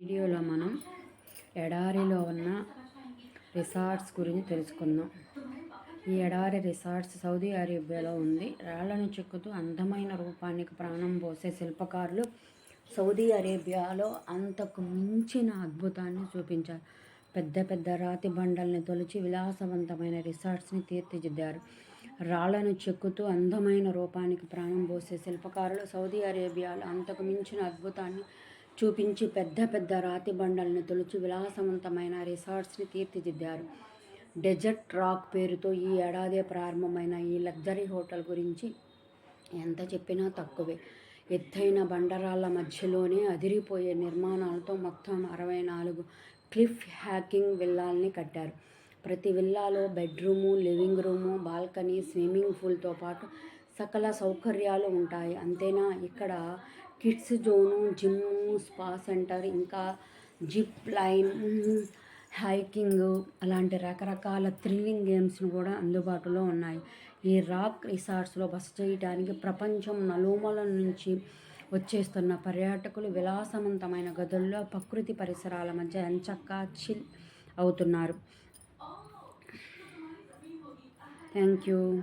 వీడియోలో మనం ఎడారిలో ఉన్న రిసార్ట్స్ గురించి తెలుసుకుందాం. ఈ ఎడారి రిసార్ట్స్ సౌదీ అరేబియాలో ఉంది. రాళ్ళను చెక్కుతూ అందమైన రూపానికి ప్రాణం పోసే శిల్పకారులు సౌదీ అరేబియాలో అంతకు మించిన అద్భుతాన్ని చూపించారు. పెద్ద పెద్ద రాతి బండల్ని తొలిచి విలాసవంతమైన రిసార్ట్స్ని తీర్చిదిద్దారు. రాళ్ళను చెక్కుతూ అందమైన రూపానికి ప్రాణం పోసే శిల్పకారులు సౌదీ అరేబియాలో అంతకు మించిన అద్భుతాన్ని చూపించి పెద్ద పెద్ద రాతి బండల్ని తొలిచి విలాసవంతమైన రిసార్ట్స్ని తీర్చిదిద్దారు. డెజర్ట్ రాక్ పేరుతో ఈ ఏడాది ప్రారంభమైన ఈ లగ్జరీ హోటల్ గురించి ఎంత చెప్పినా తక్కువే. ఎత్తైన బండరాళ్ళ మధ్యలోనే అదిరిపోయే నిర్మాణాలతో మొత్తం అరవై నాలుగు క్లిఫ్ హ్యాకింగ్ విల్లాల్ని కట్టారు. ప్రతి విల్లాలో bedroom living room balcony swimming పూల్తో పాటు సకల సౌకర్యాలు ఉంటాయి. అంతేనా? ఇక్కడ kids zone gym spa centre ఇంకా జిప్ లైన్ హైకింగ్ అలాంటి రకరకాల థ్రిల్లింగ్ గేమ్స్ను కూడా అందుబాటులో ఉన్నాయి. ఈ రాక్ రిసార్ట్స్లో బస చేయడానికి ప్రపంచం నలుమల నుంచి వచ్చేస్తున్న పర్యాటకులు విలాసవంతమైన గదుల్లో ప్రకృతి పరిసరాల మధ్య ఎంచక్కా చిల్ అవుతున్నారు. Thank you.